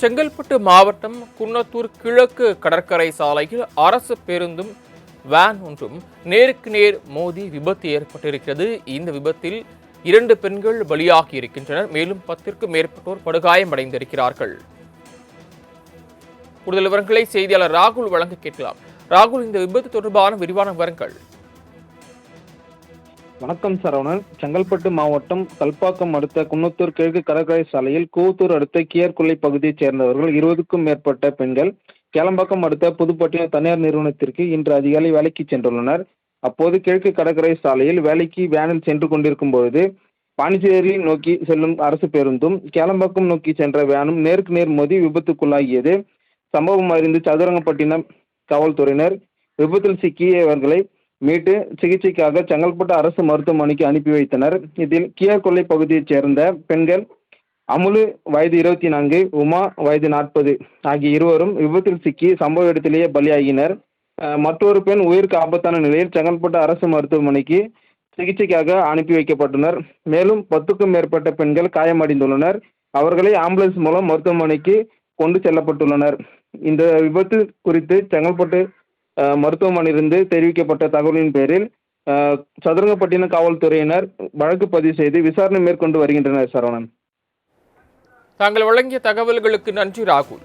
செங்கல்பட்டு மாவட்டம் குன்னத்தூர் கிழக்கு கடற்கரை சாலையில் அரசு பேருந்தும் வேன் ஒன்றும் நேருக்கு நேர் மோதி விபத்து ஏற்பட்டிருக்கிறது. இந்த விபத்தில் இரண்டு பெண்கள் பலியாகி இருக்கின்றனர். மேலும் பத்திற்கும் மேற்பட்டோர் படுகாயமடைந்திருக்கிறார்கள். கூடுதல் விவரங்களை செய்தியாளர் ராகுல் வழங்க கேட்கலாம். ராகுல் இந்த விபத்து தொடர்பான விரிவான விவரங்கள். வணக்கம் சரவணன் செங்கல்பட்டு மாவட்டம் கல்பாக்கம் அடுத்த குன்னத்தூர் கிழக்கு கடற்கரை சாலையில் கூத்தூர் அடுத்த கியர்கொல்லை பகுதியைச் சேர்ந்தவர்கள் இருபதுக்கும் மேற்பட்ட பெண்கள் கேளம்பாக்கம் அடுத்த புதுப்பட்டினம் தனியார் நிறுவனத்திற்கு இன்று அதிகாலை வேலைக்கு சென்றுள்ளனர். அப்போது கிழக்கு கடற்கரை சாலையில் வேலைக்கு வேனில் சென்று கொண்டிருக்கும் பொழுது பாண்டிச்சேரி நோக்கி செல்லும் அரசு பேருந்தும் கேளம்பாக்கம் நோக்கி சென்ற வேனும் நேருக்கு நேர் மோதி விபத்துக்குள்ளாகியது. சம்பவம் அறிந்து சதுரங்கப்பட்டினம் காவல்துறையினர் விபத்தில் சிக்கியவர்களை மீட்டு சிகிச்சைக்காக செங்கல்பட்டு அரசு மருத்துவமனைக்கு அனுப்பி வைத்தனர். இதில் கியார்கொல்லை பகுதியைச் சேர்ந்த பெண்கள் அமுலு வயது இருபத்தி நான்கு உமா வயது நாற்பது ஆகிய இருவரும் விபத்தில் சிக்கி சம்பவ இடத்திலேயே பலியாகினர். மற்றொரு பெண் உயிருக்கு ஆபத்தான நிலையில் செங்கல்பட்டு அரசு மருத்துவமனைக்கு சிகிச்சைக்காக அனுப்பி வைக்கப்பட்டனர் மேலும் பத்துக்கும் மேற்பட்ட பெண்கள் காயமடைந்துள்ளனர். அவர்களை ஆம்புலன்ஸ் மூலம் மருத்துவமனைக்கு கொண்டு செல்லப்பட்டுள்ளனர். இந்த விபத்து குறித்து செங்கல்பட்டு மருத்துவமனையிலிருந்து தெரிவிக்கப்பட்ட தகவலின் பேரில் சதுரங்கப்பட்டினம் காவல்துறையினர் வழக்கு பதிவு செய்து விசாரணை மேற்கொண்டு வருகின்றனர் சரவணன். தாங்கள் வழங்கிய தகவல்களுக்கு நன்றி ராகுல்.